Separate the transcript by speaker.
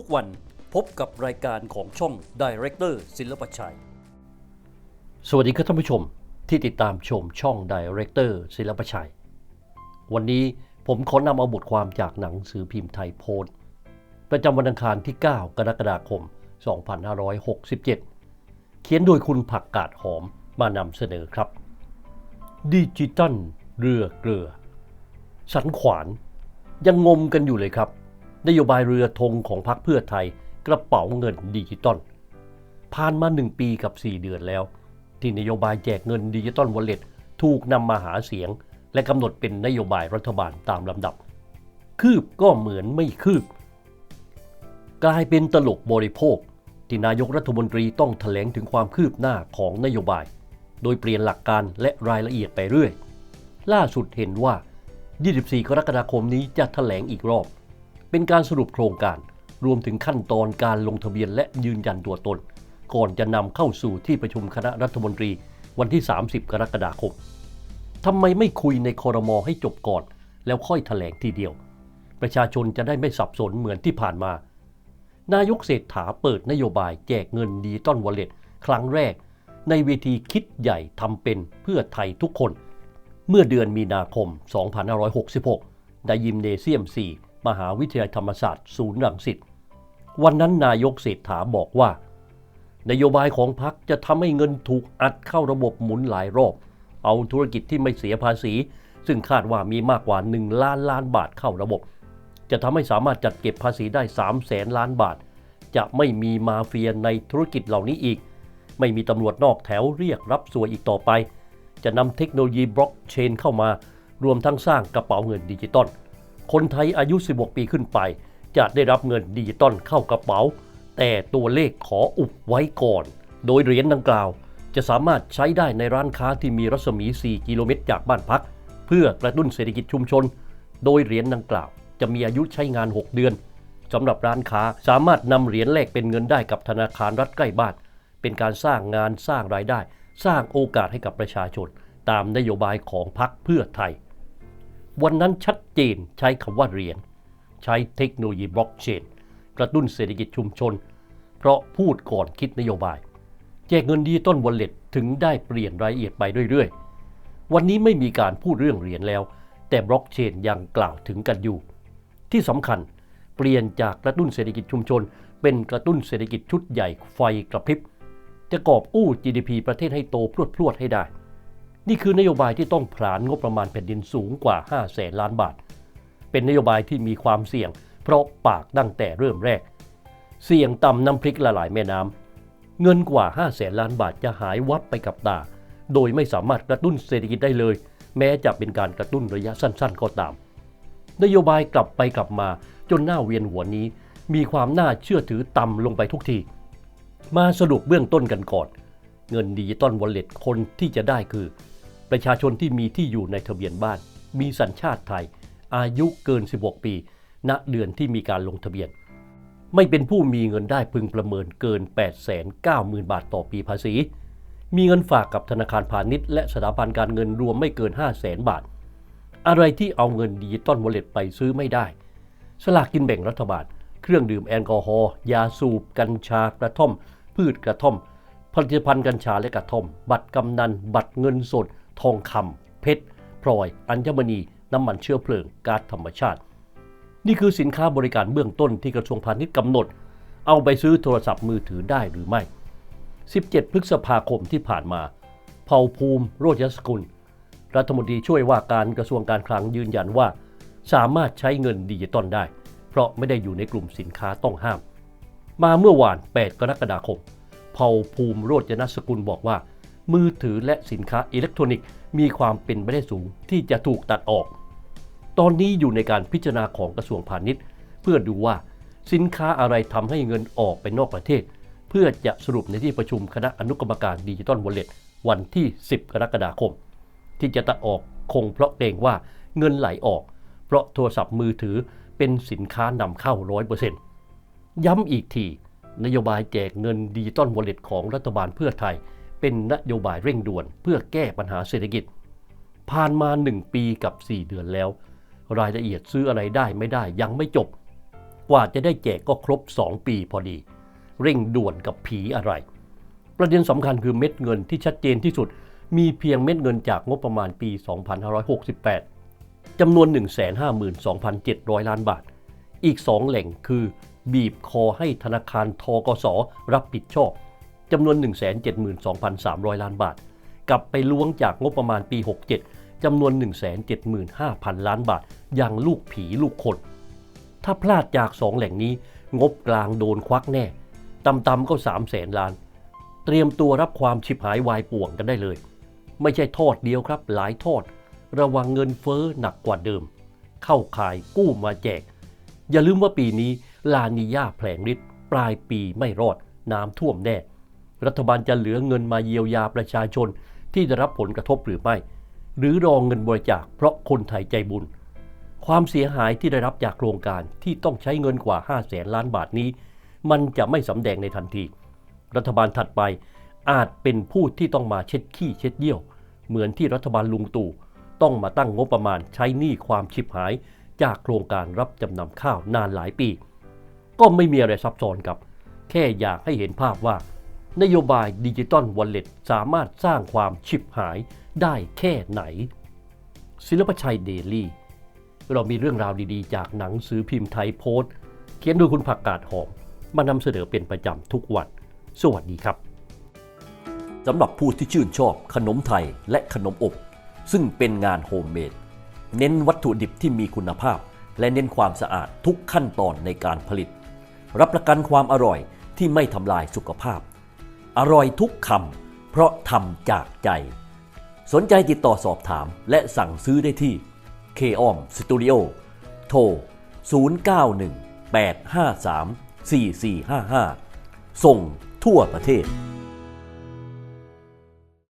Speaker 1: ทุกวันพบกับรายการของช่อง Director ศิลปชัย สวัสดีครับท่านผู้ชมที่ติดตามชมช่อง Director ศิลปชัย วันนี้ผมขอนำเอาบทความจากหนังสือพิมพ์ไทยโพสต์ประจำวันอังคารที่ 9 กรกฎาคม 2567 เขียนโดยคุณผักกาดหอมมานำเสนอครับ ดิจิตัลเรือเกลือ สันขวานยังงมกันอยู่เลยครับ นโยบายเรือธงของพรรคเพื่อไทยกระเป๋าเงินดิจิตอลผ่านมา 1 ปีกับ 4 เดือนแล้ว ที่นโยบายแจกเงินดิจิตอลวอลเล็ตถูกนำมาหาเสียง และกำหนดเป็นนโยบายรัฐบาลตามลำดับ คืบก็เหมือนไม่คืบ กลายเป็นตลกบริโภค ที่นายกรัฐมนตรีต้องแถลงถึงความคืบหน้าของนโยบาย โดยเปลี่ยนหลักการและรายละเอียดไปเรื่อย ล่าสุดเห็นว่า 24 กรกฎาคมนี้จะแถลงอีกรอบ เป็นการสรุปโครงการ รวมถึงขั้นตอนการลงทะเบียนและยืนยันตัวตน ก่อนจะนำเข้าสู่ที่ประชุมคณะรัฐมนตรีวันที่ 30 กรกฎาคมทำไมไม่คุยในคอรมอให้จบก่อน แล้วค่อยแถลงทีเดียว ประชาชนจะได้ไม่สับสนเหมือนที่ผ่านมา นายกเศรษฐาเปิดนโยบายแจกเงินดิจิตอลวอลเล็ตครั้งแรก ในเวทีคิดใหญ่ทำเป็นเพื่อไทยทุกคน เมื่อเดือนมีนาคม 2566ในยิมเนเซียม 4 มหาวิทยาลัยธรรมศาสตร์ศูนย์รังสิตวันนั้นนายกเศรษฐาบอกว่า นโยบายของพรรคจะทำให้เงินถูกอัดเข้าระบบหมุนหลายรอบ เอาธุรกิจที่ไม่เสียภาษี ซึ่งคาดว่ามีมากกว่า 1 ล้านล้านบาทเข้าระบบ จะทำให้สามารถจัดเก็บภาษีได้3แสนล้านบาท จะไม่มีมาเฟียในธุรกิจเหล่านี้อีก ไม่มีตำรวจนอกแถวเรียกรับสวยอีกต่อไป จะนำเทคโนโลยีบล็อกเชนเข้ามารวมทั้งสร้างกระเป๋าเงินดิจิตอล คนไทยอายุ 16 ปีขึ้นไป จะได้รับเงินดิจิตอลเข้ากระเป๋า แต่ตัวเลขขออุบไว้ก่อน โดยเหรียญดังกล่าว จะสามารถใช้ได้ในร้านค้าที่มีรัศมี 4 กิโลเมตรจากบ้านพัก เพื่อกระตุ้นเศรษฐกิจชุมชน โดยเหรียญดังกล่าว จะมีอายุใช้งาน 6 เดือนสำหรับร้านค้าสามารถนำเหรียญแลกเป็นเงินได้กับธนาคารรัฐใกล้บ้าน เป็นการสร้างงานสร้างรายได้ สร้างโอกาสให้กับประชาชน ตามนโยบายของพรรคเพื่อไทย วันนั้นชัดเจนใช้คำว่าเรียญใช้เทคโนโลยีบล็อกเชนกระตุ้นเศรษฐกิจชุมชน เพราะพูดก่อนคิดนโยบาย แจกเงินดิจิตอลวอลเล็ตถึงได้เปลี่ยนรายละเอียดไปเรื่อยๆ วันนี้ไม่มีการพูดเรื่องเหรียญแล้ว แต่บล็อกเชนยังกล่าวถึงกันอยู่ ที่สำคัญเปลี่ยนจากกระตุ้นเศรษฐกิจชุมชน เป็นกระตุ้นเศรษฐกิจชุดใหญ่ไฟกระพริบจะกอบอู้ GDP ประเทศให้โตพรวดพรวดๆให้ได้ นี่คือนโยบายที่ต้องผลานงบประมาณแผ่นดินสูงกว่า 5 แสนล้านบาท เป็นนโยบายที่มีความเสี่ยง เพราะปากตั้งแต่เริ่มแรก เสี่ยงต่ำน้ำพริกละลายแม่น้ำเงินกว่า 5 แสนล้านบาทจะหายวับไปกับตา โดยไม่สามารถกระตุ้นเศรษฐกิจได้เลย แม้จะเป็นการกระตุ้นระยะสั้น ๆ ก็ตาม นโยบายกลับไปกลับมาจนหน้าเวียนหัวนี้ มีความน่าเชื่อถือต่ำลงไปทุกที มาสรุปเบื้องต้นกันก่อนเงินดิจิตอลวอลเล็ตคนที่จะได้คือ ประชาชนที่มีที่อยู่ในทะเบียนบ้าน มีสัญชาติไทย อายุเกิน 16 ปี ณ เดือนที่มีการลงทะเบียน ไม่เป็นผู้มีเงินได้พึงประเมินเกิน 890,000 บาทต่อปีภาษี มีเงินฝากกับธนาคารพาณิชย์และสถาบันการเงินรวมไม่เกิน 500,000 บาท อะไรที่เอาเงินดิจิตอลวอลเล็ตไปซื้อไม่ได้ สลากกินแบ่งรัฐบาล เครื่องดื่มแอลกอฮอล์ ยาสูบ กัญชากระท่อม พืชกระท่อม ผลิตภัณฑ์กัญชาและกระท่อม บัตรกำนัน บัตรเงินสด ทองคำเพชรพลอย อัญมณี น้ำมันเชื้อเพลิงก๊าซธรรมชาติ นี่คือสินค้าบริการเบื้องต้นที่กระทรวงพาณิชย์กำหนด เอาไปซื้อโทรศัพท์มือถือได้หรือไม่ 17 พฤษภาคมที่ผ่านมา เผ่าภูมิ โรจยสกุล รัฐมนตรีช่วยว่าการกระทรวงการคลังยืนยันว่า สามารถใช้เงินดิจิตอลได้ เพราะไม่ได้อยู่ในกลุ่มสินค้าต้องห้าม มาเมื่อวาน 8 กรกฎาคม เผ่าภูมิโรจนสกุลบอกว่า มือถือและสินค้าอิเล็กทรอนิกส์มีความเป็นไปได้สูงที่จะถูกตัดออก ตอนนี้อยู่ในการพิจารณาของกระทรวงพาณิชย์ เพื่อดูว่าสินค้าอะไรทำให้เงินออกไปนอกประเทศ เพื่อจะสรุปในที่ประชุมคณะอนุกรรมการดิจิตอลวอลเล็ตวันที่ 10 กรกฎาคม ที่จะตัดออกคงเพราะเกรงว่าเงินไหลออก เพราะโทรศัพท์มือถือเป็นสินค้านำเข้า 100%ย้ำอีกที นโยบายแจกเงินดิจิตอลวอลเล็ตของรัฐบาลเพื่อไทย เป็นนโยบายเร่งด่วนเพื่อแก้ปัญหาเศรษฐกิจ ผ่านมา 1 ปีกับ 4 เดือนแล้ว รายละเอียดซื้ออะไรได้ไม่ได้ยังไม่จบ กว่าจะได้แจกก็ครบ 2 ปีพอดี เร่งด่วนกับผีอะไร ประเด็นสำคัญคือเม็ดเงินที่ชัดเจนที่สุด มีเพียงเม็ดเงินจากงบประมาณปี 2568จำนวน 152,700 ล้านบาท อีก 2 แหล่งคือ บีบคอให้ธนาคารทกสรับผิดชอบ จำนวน 172,300 ล้านบาท กลับไปล้วงจากงบประมาณปี 67จำนวน 175,000 ล้านบาท อย่างลูกผีลูกคน ถ้าพลาดจาก2แหล่งนี้ งบกลางโดนควักแน่ ต่ำๆก็3แสนล้าน เตรียมตัวรับความฉิบหายวายป่วงกันได้เลย ไม่ใช่ทอดเดียวครับ หลายทอด ระวังเงินเฟ้อหนักกว่าเดิม เข้าขายกู้มาแจก อย่าลืมว่าปีนี้ลานียาแผลงฤทธิ์ปลายปีไม่รอดน้ำท่วมแน่ รัฐบาลจะเหลือเงินมาเยียวยาประชาชนที่ได้รับผลกระทบหรือไม่ หรือรองเงินบริจาคเพราะคนไทยใจบุญ ความเสียหายที่ได้รับจากโครงการที่ต้องใช้เงินกว่า 5 0 0แสนล้านบาทนี้ มันจะไม่สำแดงในทันที รัฐบาลถัดไปอาจเป็นผู้ที่ต้องมาเช็ดขี้เช็ดเยี่ยว เหมือนที่รัฐบาลลุงตู่ต้องมาตั้งงบประมาณใช้หนี้ความชิบหาย จากโครงการรับจำนำข้าวนานหลายปี ก็ไม่มีอะไรซับซ้อนครับ แค่อยากให้เห็นภาพว่า นโยบายดิจิตอลวอลเล็ตสามารถสร้างความชิบหายได้แค่ไหน ศิลปชัยเดลี่ เรามีเรื่องราวดีๆ จากหนังสือพิมพ์ไทยโพสต์ เขียนโดยคุณผักกาดหอม มานำเสนอเป็นประจำทุกวัน สวัสดีครับสำหรับผู้ที่ชื่นชอบขนมไทยและขนมอบ ซึ่งเป็นงานโฮมเมดเน้นวัตถุดิบที่มีคุณภาพ และเน้นความสะอาดทุกขั้นตอนในการผลิต รับประกันความอร่อยที่ไม่ทำลายสุขภาพ อร่อยทุกคำเพราะทำจากใจ สนใจติดต่อสอบถามและสั่งซื้อได้ที่ k o m Studio โทร 091 853 4455 ส่งทั่วประเทศ